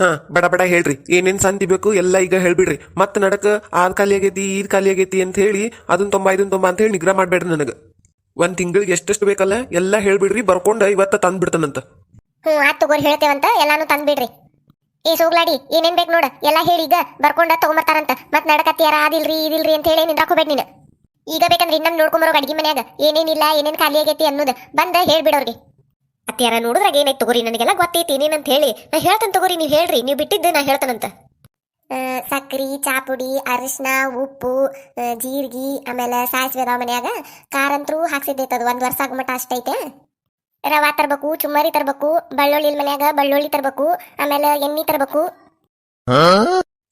ಹಾ, ಬಡ ಬಡ ಹೇಳ್ರಿ. ಏನೇನ್ ಸಂತಿ ಬೇಕು ಎಲ್ಲ ಈಗ ಹೇಳ್ಬಿಡ್ರಿ. ಮತ್ ನಡಕ ಆದ್ ಖಾಲಿ ಆಗೈತಿ, ಈದ್ ಖಾಲಿ ಆಗೈತಿ ಅಂತ ಹೇಳಿ ಅದನ್ ತೊಂಬ, ಇದನ್ ತೊಂಬ ಅಂತ ಹೇಳಿ ನಿಗ್ರಹ ಮಾಡ್ಬೇಡ್ರಿ ನನಗ. ಒಂದ್ ತಿಂಗಳಿಗೆ ಎಷ್ಟೆಷ್ಟು ಬೇಕಲ್ಲ ಎಲ್ಲ ಹೇಳ್ಬಿಡ್ರಿ, ಬರ್ಕೊಂಡ ಇವತ್ತ ತಂದ್ ಬಿಡ್ತಾನಂತ ಹ್ಞೂ ಆತ್ ತಗೋರಿ ಹೇಳ್ತೇವಂತ, ಎಲ್ಲಾನು ತಂದ್ಬಿಡ್ರಿ. ಏ, ಸೋಗ್ಲಾಡಿ, ಏನೇನ್ ಬೇಕು ನೋಡ, ಎಲ್ಲ ಹೇಳಿ ಈಗ, ಬರ್ಕೊಂಡ ತಗೊಂಬರ್ತಾರಂತ. ಮತ್ ನಡಕತ್ತಿಯಾರ ಅದಿಲ್ರಿ ಇದಿಲ್ರಿ ಅಂತ ಹೇಳಿ ನಿಂದ್ರಾಕ್ ನೀನು. ಈಗ ಬೇಕಂದ್ರೆ ಇನ್ನೊಂದು ನೋಡ್ಕೊಂಬರೋ ಅಡ್ಗಿ ಮನ್ಯಾಗ, ಏನೇನಿಲ್ಲ, ಏನೇನ್ ಖಾಲಿ ಆಗೈತಿ ಅನ್ನೋದು ಬಂದ ಹೇಳ್ಬಿಡೋರ್ಗೆ. ಅತ್ತಿಯಾರ ನೋಡಿದ್ರಾಗ ಏನೈತಿ ತಗೋರಿ? ನನಗೆಲ್ಲ ಗೊತ್ತೈತಿ ಏನೇನಂತ ಹೇಳಿ. ನಾ ಹೇಳ್ತೇನೆ ತಗೋರಿ ನೀವು ಹೇಳ್ರಿ. ನೀವು ಬಿಟ್ಟಿದ್ದು ನಾ ಹೇಳ್ತಾನಂತ. ಸಕ್ರಿ ಚಾಪುಡಿ ಅರಿಶಿನ ಉಪ್ಪು ಜೀರಿಗೆ ಆಮೇಲೆ ಸಾಸಿವೆ ಅದಾವ ಮನ್ಯಾಗ ಹಾಕ್ಸಿದ್ದೈತೆ ಅದು. ಒಂದು ವರ್ಷ ಆಗಮಟ ಅಷ್ಟೈತೆ. ರವಾ ತರಬೇಕು ಚುಮ್ಮರಿ ತರಬೇಕು ಬೆಳ್ಳುಳ್ಳಿ ಮನ್ಯಾಗ ಬೆಳ್ಳುಳ್ಳಿ ತರಬೇಕು ಆಮೇಲೆ ಎಣ್ಣೆ ತರಬೇಕು.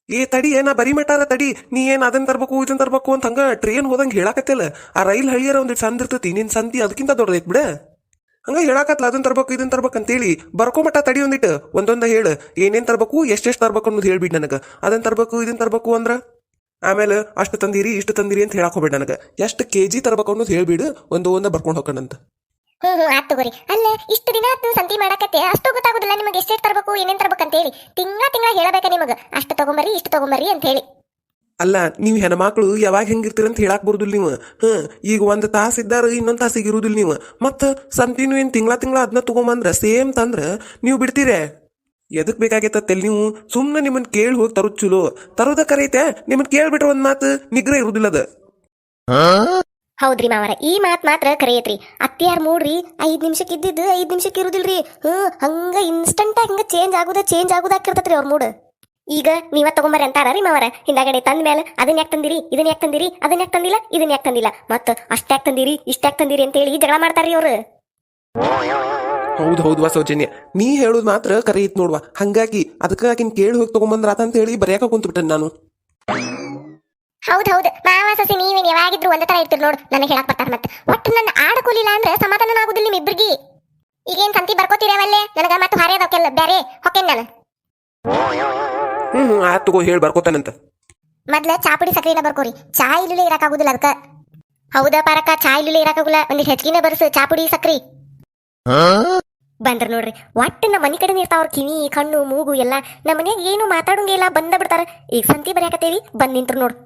ಏ ತಡಿ ಏನ ಬರಿ ಮಟಾರ ತಡಿ. ನೀ ಏನ್ ಅದನ್ ತರ್ಬೇಕು ಇದನ್ ತರ್ಬೇಕು ಅಂತ ಹಂಗ ಟ್ರೈನ್ ಹೋದಂಗ ಹೇಳಾಕತ್ತಿಲ್ಲ. ಆ ರೈಲ್ ಹಳಿಯರ ಒಂದಿಟ್ ಸಂದಿರ್ತತಿ ಇರ್ತೈತಿ ನಿನ್ ಸಂತಿ ಅದಕ್ಕಿಂತ ದೊಡ್ಡದೈತ್ ಬಿಡ. ಹಂಗ ಹೇಳಾಕತ್ಲ ಅದನ್ನ ತರ್ಬೇಕು ಇದನ್ನ ತರ್ಬೇಕು ಅಂತೇಳಿ ಬರ್ಕೊ ಮಟ್ಟ ತಡಿ ಒಂದಿಟ್ಟು. ಒಂದೊಂದ ಹೇಳು, ಏನೇನ್ ತರ್ಬೇಕು, ಎಷ್ಟೆಷ್ಟು ತರ್ಬೇಕು ಅನ್ನೋದು ಹೇಳ್ಬಿಡ್ ನನಗೆ. ಅದನ್ನ ತರ್ಬೇಕು ಇದನ್ನ ತರ್ಬೇಕು ಅಂದ್ರ? ಆಮೇಲೆ ಅಷ್ಟು ತಂದಿರಿ, ಇಷ್ಟು ತಂದಿರಿ ಅಂತ ಹೇಳಕ್ ಹೋಗ್ಬೇಡ ನನಗೆ. ಎಷ್ಟು ಕೆ ಜಿ ತರ್ಬೇಕು ಅನ್ನೋದು ಹೇಳ್ಬಿಡು, ಒಂದು ಒಂದ ಬರ್ಕೊಂಡು ಹೋಗೋಣಂತ ಹ್ಞೂ ಹ್ಞೂ ಆತ್ ತಗೋರಿ. ಅಲ್ಲ, ಇಷ್ಟು ದಿನ ಸಂತಿ ಮಾಡಕತ್ತೆ, ಅಷ್ಟು ಗೊತ್ತಾಗೋದಿಲ್ಲ ನಿಮಗೆ ಎಷ್ಟೆಷ್ಟು ತರ್ಬೇಕು, ಏನೇನು ತರ್ಬೇಕು ಅಂತ ಹೇಳಿ ತಿಂಗಳ ತಿಂಗಳ ಹೇಳಬೇಕಾ ನಿಮಗೆ. ಅಷ್ಟು ತಗೊಂಬರ್ರಿ, ಇಷ್ಟು ಅಂತ ಹೇಳಿ ಅಲ್ಲ, ನೀವು ಹೆಣ್ಮಕ್ಳು ಯಾವಾಗ ಹೆಂಗಿರ್ತೀರಿ ಅಂತ ಹೇಳಕ್ ಬರುದಿಲ್ಲ ನೀವು. ಹ್ಮ್, ಈಗ ಒಂದ್ ತಾಸು ಇದ್ದಾರ, ಇನ್ನೊಂದ್ ತಾಸಿಗೆ ಇರುದಿಲ್ಲ ನೀವು. ಮತ್ತ ಸಂತಿನೂ ಏನ್ ತಿಂಗಳ ತಿಂಗಳ ಅದನ್ನ ತಗೊಂಬಂದ್ರ ಸೇಮ್ ತಂದ್ರ ನೀವು ಬಿಡ್ತೀರೇ? ಎದಕ್ ಬೇಕಾಗೈತಲ್ಲಿ ನೀವು? ಸುಮ್ಮನೆ ನಿಮ್ಮನ್ನ ಕೇಳಿ ಹೋಗಿ ತರೋದ್ ಚಲೋ. ತರೋದ ಕರೈತೆ ನಿಮ್ಮನ್ ಕೇಳ್ಬಿಟ್ರೆ ಒಂದ್ ಮಾತು ನಿಗ್ರ ಇರುದಿಲ್ಲ ಅದ. ಹೌದ್ರಿ ಮಾವರ, ಈ ಮಾತ್ ಮಾತ್ರ ಕರೆಯತ್ರಿ. ಅತ್ತಿಯಾರ್ ಮೂಡ್ರಿ, ಐದ್ ನಿಮಿಷಕ್ಕೆ ಇದ್ದಿದ್ದು ಐದ್ ನಿಮಿಷಕ್ಕೆ ಇರುದಿಲ್ರಿ. ಹ್ಮ್, ಹಂಗ ಇನ್ಸ್ಟಂಟ್ ಹಂಗ ಚೇಂಜ್ ಆಗುದ ಚೇಂಜ್ ಆಗುದಾಕಿರ್ತತ್ರಿ ಅವ್ರ ಮೂಡ್. ಈಗ ನೀವ ತಗೊಂಬರ್ರಿ ಅಂತಾರ ರೀ ಮಾವರ? ಹಿಂದಾಗಡೆ ತಂದ ಮೇಲೆ ಅದನ್ನ ಯಾಕೆ ತಂದಿರಿ? ಇದನ್ನ ಯಾಕೆ ತಂದಿರಿ? ಅದನ್ನ ಯಾಕೆ ತಂದಿಲ್ಲ? ಇದನ್ನ ಯಾಕೆ ತಂದಿಲ್ಲ? ಮತ್ತ ಅಷ್ಟ್ಯಾಕ್ ತಂದಿರಿ? ಇಷ್ಟ್ಯಾಕ್ ತಂದಿರಿ ಅಂತ ಹೇಳಿ ಜಗಳ ಮಾಡ್ತಾರ್ರಿ ಅವ್ರು ಹೌದು ಹೌದು ವಾ ಸೌಜನ್ಯ ನೀ ಹೇಳೋದು ಮಾತ್ರ ಕರೆ ಇತ್ತು ನೋಡ್ವಾ. ಹಂಗಾಗಿ ಅದಕ್ಕೆ ಆಕಿನ್ ಕೇಳಿ ಹೋಗಿ ತಗೊಂಬಂದ್ರ ಅಂತ ಹೇಳಿ ಬರೆಯಕ ಕುಂತ್ಬಿಟ್ಟೆ ನಾನು. ಹೌದ್ ಹೌದು. ಮಾವ ಸಸಿ ನೀವೇನ್ ಯಾವಾಗಿದ್ರು ಒಂದೇ ತರ ಇರ್ತೀರಿ ನೋಡು. ನನಗೆ ಹೇಳಕ್ ಬರ್ತಾರ ಮತ್ತೆ. ಒಟ್ಟು ನನ್ನ ಆಡ್ಕೊಲಿಲ್ಲ ಅಂದ್ರೆ ಸಮಾಧಾನ ಆಗುದಿಲ್ಲ ನಿಮ್ ಇಬ್ರಿಗೆ ಈಗೇನ್ ಸಂತಿ ಬರ್ಕೋತೀರವಲ್ಲೇ ನನಗ ಮತ್ತೆ ಹಾರಿ ಬೇರೆ ಬ್ಯಾರೆ ಹೊಕ್ಕೇನ್ ನಾನು. ಆತ್ ತಗೋ, ಹೇಳಿ ಬರ್ಕೋತಾನಂತ ಮೊದ್ಲ ಚಾಪುಡಿ ಸಕ್ರಿನ ಬರ್ಕೋರಿ. ಚಾ ಇಲ್ಲೇ ಇರಕಾಗುದಿಲ್ಲ ಅದಕ್ಕ ಹೌದಾ ಪಾರಕ್ಕ, ಚಾ ಇಲ್ಲೇ ಇರಕಾಗುಲ್ಲ ಒಂದಿಷ್ಟು ಹೆಚ್ಚಿನ ಬರ್ಸು ಚಾಪುಡಿ ಸಕ್ರಿ. ಬಂದ್ರ ನೋಡ್ರಿ, ಒಟ್ಟು ನಮ್ಮ ಮನಿ ಕಡೆ ಇರ್ತಾವ್ರ ಕಿವಿ, ಕಣ್ಣು, ಮೂಗು ಎಲ್ಲ. ನಮ್ಮ ಮನ್ಯಾಗ ಏನು ಮಾತಾಡೋಂಗೆ ಬಂದ ಬಿಡ್ತಾರ. ಈಗ ಸಂತಿ ಬರ್ಯಾಕತ್ತೇವಿ, ಬಂದ್ ನಿಂತ್ರು ನೋಡ್.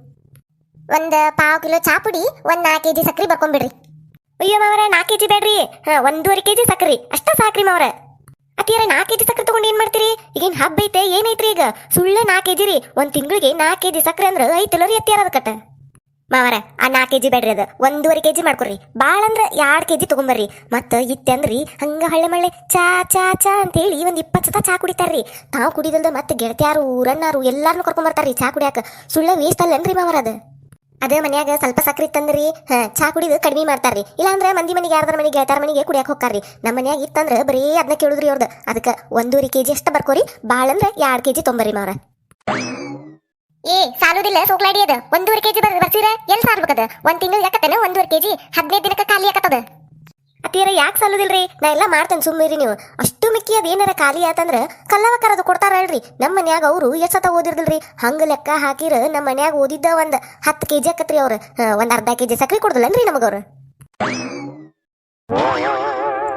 ಒಂದ್ ಪಾವ್ ಕಿಲೋ ಚಾಪುಡಿ ಒಂದ್ ನಾಲ್ಕು ಕೆಜಿ ಸಕ್ರಿ ಬರ್ಕೊಂಡ್ಬಿಡ್ರಿ ಅಯ್ಯೋ ಮಾವರ ನಾಲ್ಕು ಕೆಜಿ ಬೇಡ್ರಿ ಹಾ, ಒಂದೂವರೆ ಕೆಜಿ ಸಕ್ರಿ. ಅಷ್ಟ ಸಾಕ್ರಿ ಮಾವರ. ಅತ್ತಿಯರ ನಾಲ್ಕು ಕೆಜಿ ಸಕ್ಕರೆ ತಗೊಂಡು ಏನ್ ಮಾಡ್ತೀರಿ? ಈಗೇನ್ ಹಬ್ಬ ಐತೆ ಏನೈತ್ರಿ ಈಗ? ಸುಳ್ಳ ನಾಲ್ಕು ಕೆಜಿ ರೀ. ಒಂದ್ ತಿಂಗಳಿಗೆ ನಾಲ್ಕು ಕೆಜಿ ಸಕ್ಕರೆ ಅಂದ್ರೆ ಐತಿಲ್ಲ ರೀ ಅತ್ತಿಯರ ಅದಕ್ಕಟ್ಟ ಮಾವರ, ಆ ನಾಲ್ಕು ಕೆಜಿ ಬೇಡ್ರಿ ಅದು. ಒಂದೂವರೆ ಕೆಜಿ ಮಾಡ್ಕೊಡ್ರಿ. ಭಾಳ ಅಂದ್ರೆ ಎರಡು ಕೆಜಿ ತಗೊಂಬರ್ರಿ. ಮತ್ತ ಇತ್ತಂದ್ರಿ ಹಂಗ ಹಳ್ಳೆ ಮಳ್ಳೆ ಚಾ ಚಾ ಚಾ ಅಂತ ಹೇಳಿ ಒಂದ್ ಇಪ್ಪತ್ತು ಸತ ಚಾ ಕುಡಿತಾರ್ರಿ. ತಾವು ಕುಡಿದಲ್ದ ಮತ್ತೆ ಗೆಳತಿಯಾರು, ಊರನ್ನಾರು ಎಲ್ಲಾರನು ಕರ್ಕೊಂಬರ್ತಾರ್ರಿ ಚಾ ಕುಡಿಯಾಕ. ಸುಳ್ಳ ವೇಸ್ಟ್ ಅಲ್ಲನ್ರಿ ಮಾವರ ಅದು? ಅದೇ ಮನ್ಯಾಗ ಸ್ವಲ್ಪ ಸಕ್ಕರೆ ತಂದ್ರಿ, ಹಾ, ಚಾ ಕುಡಿದು ಕಡಿಮೆ ಮಾಡ್ತಾರ್ರಿ. ಇಲ್ಲಾಂದ್ರ ಮಂದಿ ಮನೆಗೆ ಯಾರ್ದಾರ ಮನೆಗೆ ಗೆಳತಾರ ಮನೆಗೆ ಕುಡಿಯಕ್ಕೆ ಹೋಗ್ತಾರ್ರಿ ನಮ್ಮ ಮನ್ಯಾಗ ಇತ್ತಂದ್ರ ಬರೀ ಅದನ್ನ ಕೇಳಿದ್ರಿ ಅವ್ರದ್ದು ಅದಕ್ಕೆ ಒಂದೂವರೆ ಕೆಜಿ ಅಷ್ಟ ಬರ್ಕೋರಿ ಭಾಳ ಅಂದ್ರೆ ಎರಡು ಕೆಜಿ ತೊಂಬರ್ರಿ ಮಾರ ಏ, ಸಾಲುದಿಲ್ಲ ಸೋಗ್ಲಾಡಿ ಅದ. ಒಂದೂವರೆ ಕೆಜಿ ಬರ್, ಬರ್ಸಿರ ಎಲ್ಲಿ ಸಾಲ್ಬೇಕದ ಒಂದ್ ತಿಂಗಳು ಯಾಕತ್ತೇನೆ? ಒಂದೂವರೆ ಕೆಜಿ ಹದಿನೈದು ದಿನಕ್ಕೆ ಖಾಲಿ ಆಕತ್ತದ. ಅತ್ತಿಯರ ಯಾಕೆ ಸಾಲುದಿಲ್ರಿ? ನಾ ಎಲ್ಲ ಮಾಡ್ತೇನೆ ಸುಮ್ಮನಿರಿ ನೀವು. ಅಷ್ಟು ಮಿಕ್ಕಿ ಅದೇನಾರ ಖಾಲಿ ಆತಂದ್ರೆ ಕಲ್ಲವಕಾರ ಅದು ಕೊಡ್ತಾರಲ್ರಿ ನಮ್ಮ ಮನ್ಯಾಗ ಅವರು ಎಷ್ಟ ಓದಿರ್ದಿಲ್ರಿ ಹಂಗೆ ಲೆಕ್ಕ ಹಾಕಿರ ನಮ್ಮ ಮನ್ಯಾಗ ಓದಿದ್ದ ಒಂದು ಹತ್ತು ಕೆಜಿ ಆಕತ್ರಿ ಅವ್ರು. ಒಂದು ಅರ್ಧ ಕೆಜಿ ಸಕ್ರಿ ಕೊಡ್ದಲ್ಲನ್ರಿ ನಮಗವ್ರು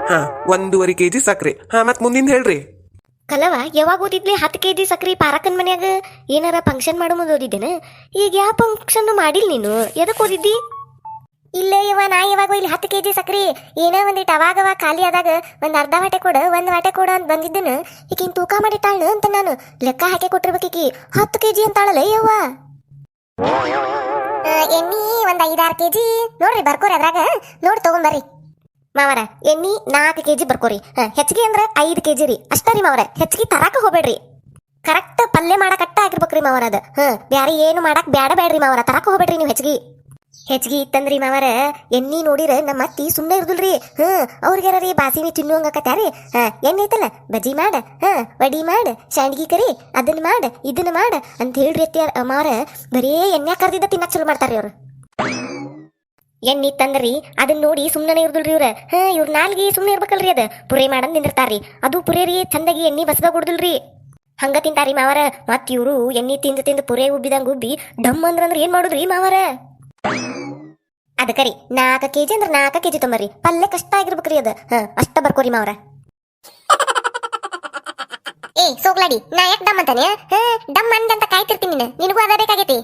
ಹಾ ಒಂದೂವರೆ ಕೆಜಿ ಸಕ್ರೆ. ಹಾ ಮತ್ತೆ ಮುಂದಿನ ಹೇಳ್ರಿ. ಕಲವ ಯಾವಾಗ ಓದಿದ್ಲಿ ಹತ್ತು ಕೆಜಿ ಸಕ್ರಿ ಪಾರಕನ್ ಮನ್ಯಾಗ? ಏನಾರ ಫಂಕ್ಷನ್ ಮಾಡೋ ಮುಂದೆ ಓದಿದ್ದೇನೆ? ಈಗ ಯಾವ ಫಂಕ್ಷನ್ ಮಾಡಿಲ್ಲ ನೀನು? ಎದಕ್ಕೆ ಓದಿದ್ದಿ? ಇಲ್ಲೇ ಇವ, ನಾ ಇವಾಗ ಇಲ್ಲಿ ಹತ್ತು ಕೆಜಿ ಸಕ್ರಿ. ಏನೋ ಒಂದಿಟ್ಟು ಅವಾಗ ಅವಾಗ ಖಾಲಿ ಆದಾಗ ಒಂದು ಅರ್ಧ ವಾಟೆ ಕೊಡು, ಒಂದು ವಾಟೆ ಕೊಡು ಅಂತ ಬಂದಿದ್ದನ ಈಕಿನ ತೂಕ ಮಾಡಿಟ್ಟಾಳು ಅಂತ ನಾನು. ಲೆಕ್ಕ ಹಾಕಿ ಕೊಟ್ಟಿರ್ಬೇಕೀಕಿ ಹತ್ತು ಕೆಜಿ ಅಂತಾಳಲ್ಲ ಯವ್ವ. ಎಣ್ಣಿ ಒಂದು ಐದಾರು ಕೆಜಿ. ನೋಡ್ರಿ ಬರ್ಕೋರಿ ಅದ್ರಾಗ. ನೋಡಿ ತಗೊಂಬರ್ರಿ. ಮಾವರ, ಎಣ್ಣಿ ನಾಲ್ಕು ಕೆಜಿ ಬರ್ಕೋರಿ. ಹೆಚ್ಚಿಗೆ ಅಂದ್ರೆ ಐದು ಕೆಜಿ ರೀ. ಅಷ್ಟೇ ರೀ ಮಾವರ. ಹೆಚ್ಚಿಗೆ ತರಾಕ ಹೋಗ್ಬೇಡ್ರಿ. ಕರೆಕ್ಟ್ ಪಲ್ಯ ಮಾಡಕಟ್ಟ ಆಗಿರ್ಬೇಕ್ರಿ ಮಾವರ ಅದು ಹ ಬ್ಯಾರೆ ಏನು ಮಾಡಕ್ಕೆ ಬ್ಯಾಡ ಬೇಡ್ರಿ ಮಾವರ. ತರಾಕ ಹೋಗ್ಬೇಡ್ರಿ ನೀವು ಹೆಚ್ಚಿಗೆ. ಹೆಚ್ಚಿಗೆ ಇತ್ತಂದ್ರಿ ಮಾವರ, ಎಣ್ಣಿ ನೋಡಿರ ನಮ್ಮ ಅತ್ತಿ ಸುಮ್ಮನೆ ಇರ್ದಿಲ್ರಿ. ಹ್ಞೂ ಅವ್ರಿಗಾರ ರೀ ಬಾಸಿನಿ ತಿನ್ನುವಂಗಕತ್ಯಾರಿ ಹಾಂ, ಎಣ್ಣೆ ಐತಲ್ಲ, ಬಜ್ಜಿ ಮಾಡ, ಹಾಂ, ವಡಿ ಮಾಡ ಶಾಂಡ್ಗಿ ಕರಿ ಅದನ್ನ ಮಾಡ ಇದನ್ನ ಮಾಡ ಅಂತ ಹೇಳ್ರಿ ಅತ್ತಿ ಮಾವರ. ಬರೀ ಎಣ್ಣೆ ಕರೆದಿದ್ದ ತಿನ್ನಕ್ಕೆ ಚಲೋ ಮಾಡ್ತಾರ್ರಿ ಅವರು. ಎಣ್ಣೆ ತಂದ್ರಿ ಅದನ್ನ ನೋಡಿ ಸುಮ್ಮನೆ ಇರ್ದಲ್ರಿ ಇವ್ರ. ಹಾ, ಇವ್ರ ನಾಲ್ಗೆ ಸುಮ್ಮನೆ ಇರ್ಬೇಕಲ್ರಿ ಅದ. ಪುರೇ ಮಾಡಂದ್ ನಿಂದಿರ್ತಾರ್ರಿ. ಅದು ಪುರೇ ರೀ, ಚಂದಾಗಿ ಎಣ್ಣಿ ಬಸ್ದಾಗ ಹೊಡ್ದಲ್ರಿ. ಹಂಗ ತಿಂತಾರಿ ಮಾವರ. ಮತ್ತ ಇವರು ಎಣ್ಣಿ ತಿಂದು ತಿಂದು ಪುರೇ ಉಬ್ಬಿದಂಗೆ ಉಬ್ಬಿ, ಡಮ್ ಅಂದ್ರ ಏನ್ ಮಾಡುದ್ರಿ ಮಾವರ? ಅದಕ್ಕರಿ ನಾಲ್ಕ ಕೆಜಿ ಅಂದ್ರೆ ನಾಲ್ಕ ಕೆಜಿ ತೊಂಬರ್ರಿ ಪಲ್ಯ ಕಷ್ಟ ಆಗಿರ್ಬೇಕ್ರಿ ಅದ. ಹ ಅಷ್ಟ ಬರ್ಕೋರಿ ಮಾವರ. ಏ ಸೋಗ್ಲಾಡಿ ನಾ ಯಾಕೆ ಡಮ್ ಅಂತಾನೆ? ಹಾ ಡಮ್ ಅಂದಂತ ಕಾಯ್ತಿರ್ತೀನಿ ನೀನು. ನಿನಗೂ ಅದ ಬೇಕಾಗೈತಿ.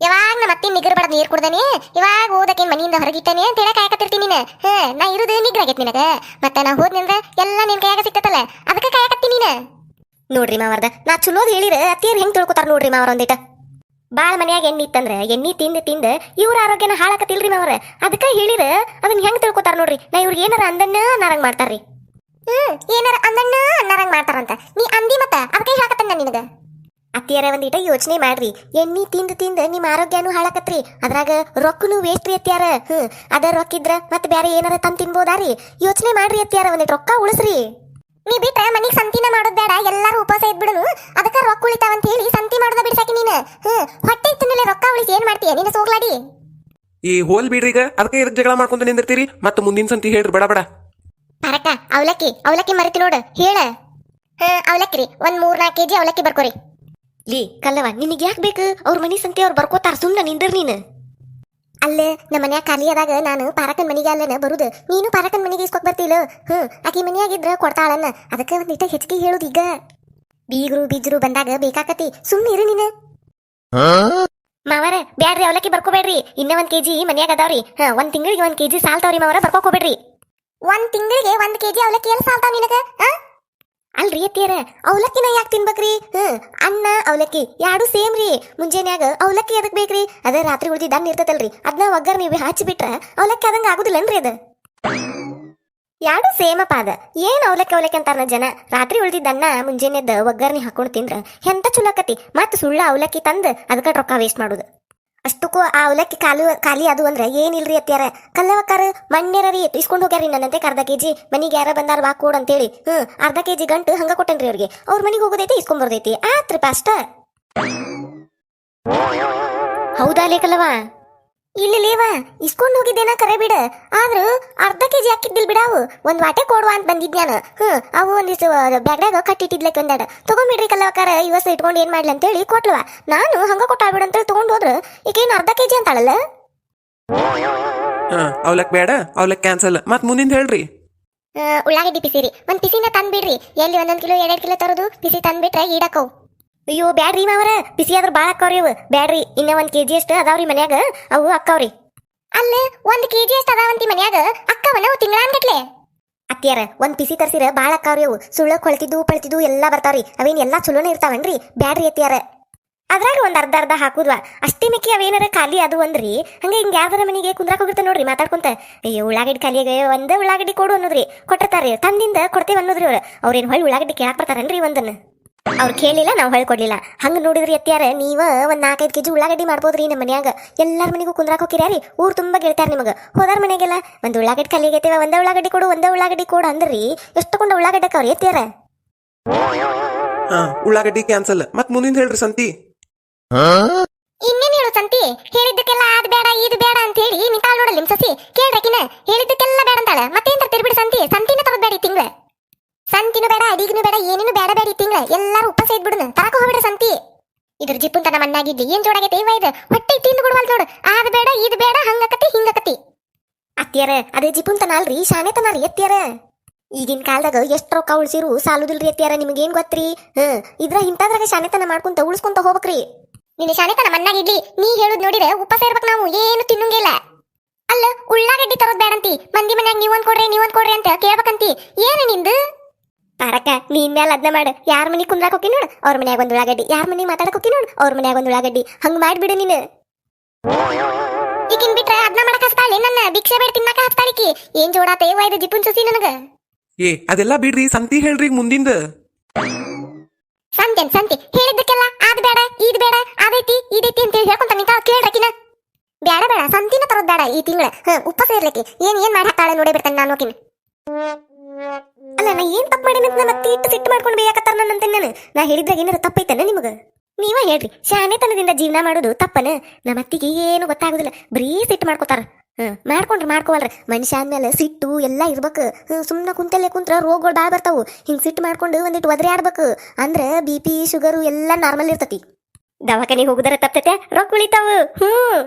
ಯಾವಾಗ ನಮ್ಮ ಅತ್ತಿ ನಿಗರ್ ಬಡ ನೀರ್ ಕುಡ್ದಾನೆ ಇವಾಗ ಓದಕ್ಕೆ ಮನೆಯಿಂದ ಹೊರಗಿಟ್ಟಾನೆ ಅಂತ ಹೇಳಕ್ ಕಾಯಕತ್ತಿರ್ತೀನಿ ನೀನು. ಹಾ ನಾ ಇರುದು ನಿಗ್ರ ಆಗೈತಿ ನಿನಗ. ಮತ್ತೆ ನಾ ಹೋದ್ನಿಂದ ಎಲ್ಲ ನಿನ್ ಕೈಯಾಗ ಸಿಕ್ತತಲ್ಲ ಅದಕ್ಕೆ ಕಾಯಕತ್ತೀನಿ ನೀನು. ನೋಡ್ರಿ ಮಾವರ್ದ ನಾ ಚಲೋದ್ ಹೇಳಿರ ಅತ್ತಿಯರ್ ಹೆಂಗ್ ತಿಳ್ಕೊತಾರ ನೋಡ್ರಿ ಮಾವರ ಒಂದಿಟ. ಬಾಳ ಮನ್ಯಾಗ ಎಣ್ಣಿ ಇತ್ತಂದ್ರ ಎಣ್ಣಿ ತಿಂದು ತಿಂದು ಇವ್ರ ಆರೋಗ್ಯನ ಹಾಳಾಕತಿಲ್ರಿ ಮಾವರ? ಅದಕ್ಕೆ ಹೇಳಿರ ಅದನ್ನ ಹೆಂಗ್ ತಿಳ್ಕೊತಾರ ನೋಡ್ರಿ? ನಾ ಇವ್ರಿಗೆ ಏನಾರ ಅಂದನ್ನ ನಾರಂಗ್ ಮಾಡ್ತಾರ್ರಿ. ಹ್ಮ್ ಏನಾರ ಅಂದಣ್ಣ ನಾರಂಗ್ ಮಾಡ್ತಾರಂತ. ನೀ ಅಂದಿ ಮತ್ತ ಅದಕ್ಕೆ ಹೇಳಕತ್ತಂದ ನಿನಗ. ಅತ್ತಿಯರ ಒಂದಿಟ ಯೋಚನೆ ಮಾಡ್ರಿ. ಎಣ್ಣಿ ತಿಂದು ತಿಂದು ನಿಮ್ಮ ಆರೋಗ್ಯನು ಹಾಳಾಕತ್ರಿ. ಅದ್ರಾಗ ರೊಕ್ಕನು ವೇಸ್ಟ್ ರೀ ಅತ್ತಿಯಾರ. ಹ್ಮ್ ಅದ ರೊಕ್ಕ ಮತ್ತೆ ಬೇರೆ ಏನಾರ ತಂದು ತಿನ್ಬೋದಾರಿ? ಯೋಚನೆ ಮಾಡ್ರಿ ಅತ್ತಿಯಾರ ಒಂದಿಟ್ ರೊಕ್ಕ ಉಳಿಸ್ರಿ. ನೀ ಬಿಟ್ಟ ಮನಿಗ್ ಸಂತಿನ ಮಾಡೋದ್ ಬೇಡ ಎಲ್ಲಾರು ಉಪವಾಸ ಇದ್ಬಿಡುನು. ಅದಕ್ಕ ರೊಕ್ಕ ಉಳಿತಾವ ಅಂತ ಹೇಳಿ ಸಂತಿ ಮಾಡೋದ ಬಿಡ್ಸಾಕಿ ನೀನು. ಹ್ಮ್ ಹೊಟ್ಟೆ ತಿನ್ನಲೆ ರೊಕ್ಕ ಉಳಿಸಿ ಏನ್ ಮಾಡ್ತೀಯ? ನೀನು ಸೋಗ್ಲಾಡಿ. ಈ ಹೋಲ್ ಬಿಡ್ರಿ ಈಗ ಅದಕ್ಕೆ ಇದಕ್ಕೆ ಜಗಳ ಮಾಡ್ಕೊಂತ ನಿಂದಿರ್ತೀರಿ. ಮತ್ತೆ ಮುಂದಿನ ಸಂತಿ ಹೇಳ್ರಿ ಬಡ ಬಡ. ಪರಕ ಅವಲಕ್ಕಿ ಅವಲಕ್ಕಿ ಮರಿತಿ ನೋಡು ಹೇಳ. ಹಾ ಅವಲಕ್ಕಿ ರೀ ಒಂದ್ ಮೂರ್ ನಾಲ್ಕು ಕೆಜಿ ಅವಲಕ್ಕಿ ಬರ್ಕೋರಿ. ಲೀ ಕಲ್ಲವ ನಿನಗೆ ಯಾಕೆ ಬೇಕು? ಅವ್ರ ಮನಿ ಸಂತಿ ಅವ್ರು ಬರ್ಕೋತಾರ ಸುಮ್ಮನೆ ನಿಂದಿರ್ ನೀನು. ಅಲ್ಲೇ ನಮ್ಮ ಮನ್ಯಾಗ ಖಾಲಿ ಆದಾಗ ನಾನು ಪಾರಕನ್ ಮನೆಗೆ ಅಲ್ಲೇನ ಬರುದು. ನೀನು ಪಾರಕನ್ ಮನೆಗೆ ಇಸ್ಕೊಕ್ ಬರ್ತಿಲ್ಲ. ಹ್ಮ್ ಆಕಿ ಮನೆಯಾಗಿದ್ರ ಕೊಡ್ತಾಳನ್ನ. ಅದಕ್ಕೆ ಒಂದ್ ಇಟ್ಟ ಹೆಚ್ಚಿಗೆ ಹೇಳುದು ಈಗ. ಬೀಗರು ಬೀಜರು ಬಂದಾಗ ಬೇಕಾಕತಿ. ಸುಮ್ಮನೆ ಇರು ನೀನು. ಮಾವರ, ಬ್ಯಾಡ್ರಿ, ಅವಲಕ್ಕಿ ಬರ್ಕೋಬೇಡ್ರಿ. ಇನ್ನ ಒಂದ್ ಕೆಜಿ ಮನ್ಯಾಗ ಅದಾವ್ರಿ. ಹಾ ಒಂದ್ ತಿಂಗಳಿಗೆ ಒಂದ್ ಕೆಜಿ ಸಾಲ್ತಾವ್ರಿ ಮಾವರ ಬರ್ಕೋಕೋಬೇಡ್ರಿ ಒಂದ್ ತಿಂಗಳಿಗೆ ಒಂದ್ ಕೆಜಿ ಅವಲಕ್ಕಿ ಎಲ್ಲಿ ಸಾಲ್ತಾವ್ ನಿನಗ? ಆ? ಅಲ್ರಿ ಅತ್ತಿಯರ, ಅವಲಕ್ಕಿನ ಯಾಕೆ ತಿನ್ಬೇಕ್ರಿ? ಹ್ಮ್, ಅನ್ನ, ಅವಲಕ್ಕಿ ಎರಡು ಸೇಮ್ ರೀ. ಮುಂಜಾನೆಯಾಗ ಅವಲಕ್ಕಿ ಅದಕ್ಕೆ ಬೇಕ್ರಿ? ಅದ ರಾತ್ರಿ ಉಳಿದಿದ್ದ ಅನ್ನ ಇರ್ತದಲ್ರಿ ಅದನ್ನ ಒಗ್ಗರ್ ನೀವು ಹಚ್ಚಿಬಿಟ್ರ ಅವಲಕ್ಕಿ ಆದಂಗ ಆಗುದಿಲ್ಲನ್ರಿ ಅದ. ಯಾಡು ಸೇಮಪ್ಪ ಅದ. ಏನ್ ಅವಲಕ್ಕಿ ಅವಲಕ್ಕಿ ಅಂತಾರ ಜನ? ರಾತ್ರಿ ಉಳ್ದಿದ್ದ ಅನ್ನ ಮುಂಜಾನೆದ ಒಗ್ಗರ್ನಿ ಹಾಕೊಂಡು ತಿಂದ್ರ ಎಂತ ಚುಲಕತಿ ಮತ್ತೆ ಸುಳ್ಳ ಅವಲಕ್ಕಿ ತಂದು ಅದಕ್ಕ ರೊಕ್ಕ ವೇಸ್ಟ್ ಮಾಡುದು. ಅಷ್ಟಕ್ಕೂ ಆ ಅವಲಕ್ಕಿ ಕಾಲು ಖಾಲಿ ಅದು ಅಂದ್ರೆ ಏನಿಲ್ರಿ ಅತ್ಯಾರ ಕಲ್ಲವಕ್ಕಾರ ಮಣ್ಯರ ರೀ, ಇಸ್ಕೊಂಡು ಹೋಗ್ಯಾರಿ ನನ್ನಂತೆ ಅರ್ಧ ಕೆಜಿ. ಮನೆಗೆ ಯಾರ ಬಂದಾರ ಬಾ ಕೊಡ್ ಅಂತೇಳಿ. ಹ್ಮ್, ಅರ್ಧ ಕೆಜಿ ಗಂಟು ಹಂಗ ಕೊಟ್ಟನ್ರಿ ಅವ್ರಿಗೆ. ಅವ್ರ ಮನಿಗೆ ಹೋಗೋದೈತಿ, ಇಸ್ಕೊಂಡ್ ಬರ್ದೈತಿ. ಆತ್ರಿಪ ಅಷ್ಟ. ಹೌದಾ ಲೇಕಲ್ಲವ ಇಲ್ಲಿ ಲೇವ ಇಸ್ಕೊಂಡು ಹೋಗಿದ್ದೇನ ಕರೆ ಬಿಡ ಆದ್ರೂ ಅರ್ಧ ಕೆಜಿ ಹಾಕಿದ್ದಿಲ್ ಬಿಡಾವು ಒಂದ್ ವಾಟೆ ಕೊಡುವ ಅಂತ ಬಂದಿದ್ ನಾನು. ಹ್ಮ್ ಅವು ಒಂದಿಷ್ಟು ಬ್ಯಾಗ್ದಾಗ ಕಟ್ಟಿಟ್ಟಿದ್ಲಕ್ಕೆ ಒಂದೆರಡು. ತಗೊಂಬಿಡ್ರಿ ಕಲ್ಲವಕಾರ ಇವಸ ಇಟ್ಕೊಂಡು ಏನ್ ಮಾಡ್ಲಿ ಅಂತೇಳಿ ಕೊಟ್ಲವ. ನಾನು ಹಂಗ ಕೊಟ್ಟಾಳ್ಬಿಡ ಅಂತೇಳಿ ತಗೊಂಡ್ ಹೋದ್ರ. ಈಗೇನ್ ಅರ್ಧ ಕೆಜಿ ಅಂತಾಳಲ್ಲ? ಅವ್ಲಕ್ ಬೇಡ ಅವ್ಲಕ್ ಕ್ಯಾನ್ಸಲ್ ಮತ್ ಮುಂದಿನ ಹೇಳ್ರಿ. ಉಳ್ಳಾಗಡ್ಡಿ ಪಿಸಿರಿ. ಒಂದ್ ಪಿಸಿನ ತಂದ್ಬಿಡ್ರಿ. ಎಲ್ಲಿ ಒಂದೊಂದ್ ಕಿಲೋ ಎರಡ್ ಕಿಲೋ ತರೋದು ಪಿಸಿ ತಂದ್ಬಿಟ್ರೆ ಈಡಕ್ಕವ್. ಅಯ್ಯೋ ಬ್ಯಾಡ್ರಿ ಮಾವರ. ಬಿಸಿ ಆದ್ರ ಬಾಳ ಅಕ್ಕವ್ರಿ ಇವು. ಬ್ಯಾಡ್ರಿ ಇನ್ನ ಒಂದ್ ಕೆಜಿ ಅಷ್ಟು ಅದಾವ್ರಿ ಮನ್ಯಾಗ. ಅವು ಅಕ್ಕವ್ರಿ. ಅಲ್ಲ ಒಂದ್ ಕೆಜಿ ಅಷ್ಟು ಅದಾವಂತಿ ಮನ್ಯಾಗ. ಅಕ್ಕವನ ಅವು ತಿಂಗಳಾನ್ಗಟ್ಲೆ ಅತ್ತಿಯಾರ ಒಂದ್ ಪಿಸಿ ತರ್ಸಿರ ಬಾಳ ಅಕ್ಕವ್ರಿ ಅವು. ಸುಳ್ಳ ಕೊಳ್ತಿದ್ದು ಪಳ್ತಿದ್ದು ಎಲ್ಲಾ ಬರ್ತಾವ್ರಿ. ಅವೇನ್ ಎಲ್ಲಾ ಚಲೋನೇ ಇರ್ತಾವನ್ರಿ? ಬ್ಯಾಡ್ರಿ ಅತ್ತಿಯಾರ. ಅದ್ರಾಗ ಒಂದ್ ಅರ್ಧ ಅರ್ಧ ಹಾಕುದ್ವಾ. ಅಷ್ಟೇ ಮಿಕ್ಕಿ ಅವೇನಾರ ಖಾಲಿ ಅದು ಅಂದ್ರಿ ಹಂಗೆ ಹಿಂಗ ಯಾವ್ದಾರ ಮನೆಗೆ ಕುಂದ್ರಾಕ್ ಹೋಗಿರ್ತಾ ನೋಡ್ರಿ ಮಾತಾಡ್ಕೊಂತ. ಅಯ್ಯೋ ಉಳ್ಳಾಗಡ್ಡಿ ಖಾಲಿಯಾಗ ಒಂದ ಉಳ್ಳಾಗಡ್ಡಿ ಕೊಡು ಅನ್ನೋದ್ರಿ. ಕೊಟ್ಟಿರ್ತಾರ್ರಿ. ತಂದಿಂದ ಕೊಡ್ತೇವೆ ಅನ್ನೋದ್ರಿ ಅವ್ರು. ಅವ್ರೇನ್ ಹೊಳ್ಳಿ ಉಳ್ಳಾಗಡ್ಡಿ ಕೇಳಾಕ್ ಬರ್ತಾರನ್ರಿ ಒಂದನ್ನ? ಅವ್ರು ಕೇಳಿಲ್ಲ ನಾವು ಹೇಳ್ಕೊಡ್ಲಿಲ್ಲ. ಹಂಗ ನೋಡಿದ್ರಿ ಎತ್ತ್ಯಾರ ನೀವ ಒಂದ್ ನಾಲ್ಕೈದು ಕೆಜಿ ಉಳ್ಳಾಗಡ್ಡಿ ಮಾಡ್ಬೋದ್ರಿ ನಮ್ಮ ಮನ್ಯಾಗ. ಎಲ್ಲಾರ ಮನೆಗೂ ಕುಂದ್ರಾಕ್ ಹೋಗಿರ್ಯಾರಿ ಊರ್ ತುಂಬಾ ಗೆಳ್ತಾರ ನಿಮಗ. ಹೋದಾರ ಮನೆಗೆಲ್ಲ ಒಂದ್ ಉಳ್ಳಾಗಡ್ಡಿ ಕಲಿಗೆ ಆಗೈತೇವ ಒಂದ ಉಳ್ಳಾಗಡ್ಡಿ ಕೊಡು ಒಂದ ಉಳ್ಳಾಗಡ್ಡಿ ಕೊಡು ಅಂದ್ರಿ. ಎಷ್ಟು ಕೊಂಡ ಉಳ್ಳಾಗಡ್ಡಿ ಅವ್ರು ಎತ್ತ್ಯಾರ ಉಳ್ಳಾಗಡ್ಡಿ ಕ್ಯಾನ್ಸಲ್ ಮತ್ ಮುಂದಿನ ಹೇಳ್ರಿ ಸಂತಿ. ಇನ್ನೇನ್ ಹೇಳು ಸಂತಿ? ಹೇಳಿದ್ದಕ್ಕೆಲ್ಲ ಅದ್ ಬೇಡ ಇದು ಬೇಡ ಅಂತ ಹೇಳಿ ನಿಂತಾಳ ನೋಡಲ್ಲ ನಿಮ್ ಸಸಿ. ಕೇಳ್ರಕಿನ? ಹೇಳಿದ್ದಕ್ಕೆಲ್ಲ ಬೇಡ ಅಂತಾಳೆ. ಮತ್ತೆ ತರ್ತೀರಿ ಬಿಡಿ ಸಂತಿ? ಸಂತಿನ ತರೋದ್ ತಿಂಗಳ ಸಂತಿನೂ ಬೇಡ, ಅಡಿಗಿನೂ ಬೇಡ, ಏನೇನು ಬೇಡ ಬೇಡ ತಿಂಗಳ. ಎಲ್ಲಾರು ಉಪವಾಸ ಇದ್ಬಿಡುನ ತರಕ ಹೋಗ್ಬಿಡ್ರಿ ಸಂತಿ. ಇದ್ರ ಜಿಪ್ಪುನ್ ತನ ಮಣ್ಣಾಗಿದ್ದು ಏನ್ ಜೋಡಾಗೈತೆ ಇವ ಇದು? ಹೊಟ್ಟೆ ತಿಂದು ಬಿಡುವಲ್ ನೋಡು. ಅದ್ ಬೇಡ, ಇದ್ ಬೇಡ, ಹಂಗಕತಿ, ಹಿಂಗಕತಿ. ಅತ್ತಿಯರ, ಅದೇ ಜಿಪುಂತನ ಅಲ್ರಿ ಶಾನೆತನ ರೀ ಅತ್ತಿಯರ. ಈಗಿನ ಕಾಲದಾಗ ಎಷ್ಟು ರೊಕ್ಕ ಉಳ್ಸಿರು, ಸಾಲುದಿಲ್ರಿ ಅತ್ತಿಯಾರ ಏನ್ ಗೊತ್ತ್ರಿ? ಹ್ಮ್, ಇದ್ರ ಇಂಥದ್ರಾಗ ಶಾನೆತನ ಮಾಡ್ಕೊಂತ ಉಳಿಸ್ಕೊಂತ ಹೋಗ್ಬೇಕ್ರಿ. ನಿನ್ನ ಶಾನೆತನ ಮಣ್ಣಾಗಿಡ್ಲಿ ನೀ ಹೇಳುದ್ ನೋಡಿದ್ರೆ ಉಪವಾಸ ಇರ್ಬೇಕು ನಾವು, ಏನು ತಿನ್ನಂಗಿಲ್ಲ. ಅಲ್ಲ, ಉಳ್ಳಾಗಡ್ಡಿ ತರೋದ್ ಬೇಡಂತಿ. ಮಂದಿ ಮನ್ಯಾಗ ನೀವೊಂದ್ ಕೊಡ್ರಿ ನೀವೊಂದ್ ಕೊಡ್ರಿ ಅಂತ ಕೇಳ್ಬೇಕಂತಿ. ಏನು ನಿಂದು? ತಾರಕ ನೀನ್ ಮೇಲೆ ಅದನ್ನ ಮಾಡು. ಯಾರ ಮನೆ ಕುಂದ್ರಾಕ್ ಹೋಗಿ ನೋಡು? ಅವ್ರ ಮನ್ಯಾಗ ಒಂದು ಉಳ್ಳಾಗಡ್ಡಿ. ಯಾರ ಮನೆ ಮಾತಾಡಕ್ ಹೋಗಿ ನೋಡು? ಅವ್ರ ಮನ್ಯಾಗ ಒಂದ್ ಉಳ್ಳಾಗಡ್ಡಿ. ಹಂಗ್ ಮಾಡ್ಬಿಡು ನೀನು. ಈಗಿನ್ ಬಿಟ್ರೆ ಅದನ್ನ ಮಾಡಕ್ ಹಸ್ತಾಳೆ ನನ್ನ ಭಿಕ್ಷೆ ಬೇಡ ತಿನ್ನಕ ಹಸ್ತಾಳಿಕಿ ಏನ್ ಜೋಡಾತ? ಇದು ಜಿಪುನ್ ಸುಸಿ ನನಗ. ಏ ಅದೆಲ್ಲ ಬಿಡ್ರಿ. ಸಂತಿ ಹೇಳ್ರಿ ಮುಂದಿಂದ. ಸಂತೆ ಸಂತೆ. ಹೇಳಿದ್ದಕ್ಕೆಲ್ಲ ಅದ್ ಬೇಡ ಇದ್ ಬೇಡ ಅದೈತಿ ಇದೈತಿ ಅಂತ ಹೇಳಿ ಹೇಳ್ಕೊಂತ ನಿಂತ ಕೇಳ್ರಕಿನ ಬೇಡ ಬೇಡ ಸಂತಿನ ತರೋದ್ ಬೇಡ ಈ ತಿಂಗಳ. ಹ ಉಪ್ಪ ಸೇರ್ಲಿಕ್ಕೆ. ಏನ್ ಏನ್ ಮಾಡಿ ಹಾಕ್ತಾಳೆ? ನೋಡಿ ಬಿಡ್ತಾನೆ ನಾನು ಹೋಗಿನಿ ಅಲ್ಲ, ನಾ ಏನ್ ತಪ್ಪು ಮಾಡಿ ಅಂತ ಮತ್ತೆ ಇಟ್ಟು ಸಿಟ್ಟು ಮಾಡ್ಕೊಂಡು ಬೇಯಾಕತ್ತಾರ ನನ್ನಂತೆ ನಾನು? ನಾ ಹೇಳಿದ್ರಾಗ ಏನಾರ ತಪ್ಪೈತನ ನಿಮಗ? ನೀವ ಹೇಳ್ರಿ ಶಾನೆತನದಿಂದ ಜೀವನ ಮಾಡೋದು ತಪ್ಪನ? ನಮ್ಮ ಅತ್ತಿಗೆ ಏನು ಗೊತ್ತಾಗುದಿಲ್ಲ, ಬರೀ ಸಿಟ್ಟು ಮಾಡ್ಕೋತಾರ. ಹ್ಮ್, ಮಾಡ್ಕೊಂಡ್ರಿ, ಮಾಡ್ಕೋವಲ್ರಿ. ಮನುಷ್ಯ ಆದ್ಮೇಲೆ ಸಿಟ್ಟು ಎಲ್ಲ ಇರ್ಬೇಕು. ಹ್ಮ್ ಸುಮ್ಮನೆ ಕುಂತಲ್ಲೇ ಕುಂತ್ರ ರೋಗಗಳು ಬಾಳ್ ಬರ್ತಾವು. ಹಿಂಗ್ ಸಿಟ್ಟು ಮಾಡ್ಕೊಂಡು ಒಂದಿಟ್ಟು ಒದರಿ ಆಡ್ಬೇಕು. ಅಂದ್ರ ಬಿ ಪಿ, ಶುಗರು ಎಲ್ಲ ನಾರ್ಮಲ್ ಇರ್ತತಿ. ದವಾಖಾನಿಗೆ ಹೋಗುದಾರ ತಪ್ತತೆ, ರೊಕ್ಕ ಉಳಿತಾವು. ಹ್ಮ್.